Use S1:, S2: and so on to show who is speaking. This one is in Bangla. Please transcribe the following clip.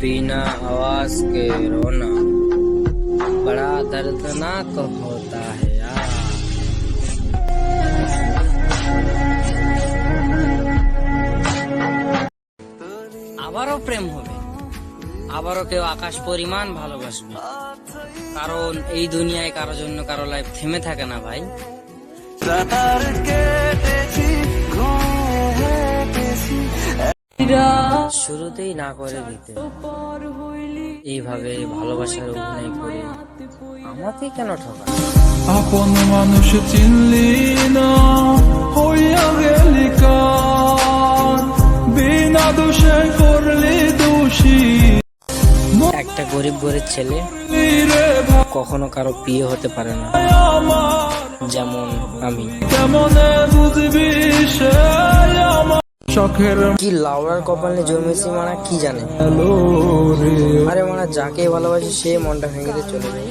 S1: बिना आवाज के रोना बड़ा दर्दनाक होता है यार আবারও প্রেম হবে আবারও কেউ আকাশ পরিমাণ ভালোবাসবে কারণ এই দুনিয়ায় কারো জন্য কারো লাইফ থেমে থাকে না ভাই শুরুতেই না করে দিতে। এইভাবে ভালোবাসার অভিনয় করে আমাকে কেন ঠকা
S2: আপন মানুষ চিনলি না হইয়া গেলি বিনা দোষে করলি দোষী।
S1: একটা গরিব গরিব ছেলে কখনো কারও প্রিয় হতে পারে না যেমন আমি।
S2: কেমনে বুঝবি শখের
S1: কি লাউড়ার কপালে জন্মেছি মানা কি জানে? আরে মানা যাকে ভালোবাসে সে মনটা ভেঙে চলে যায়।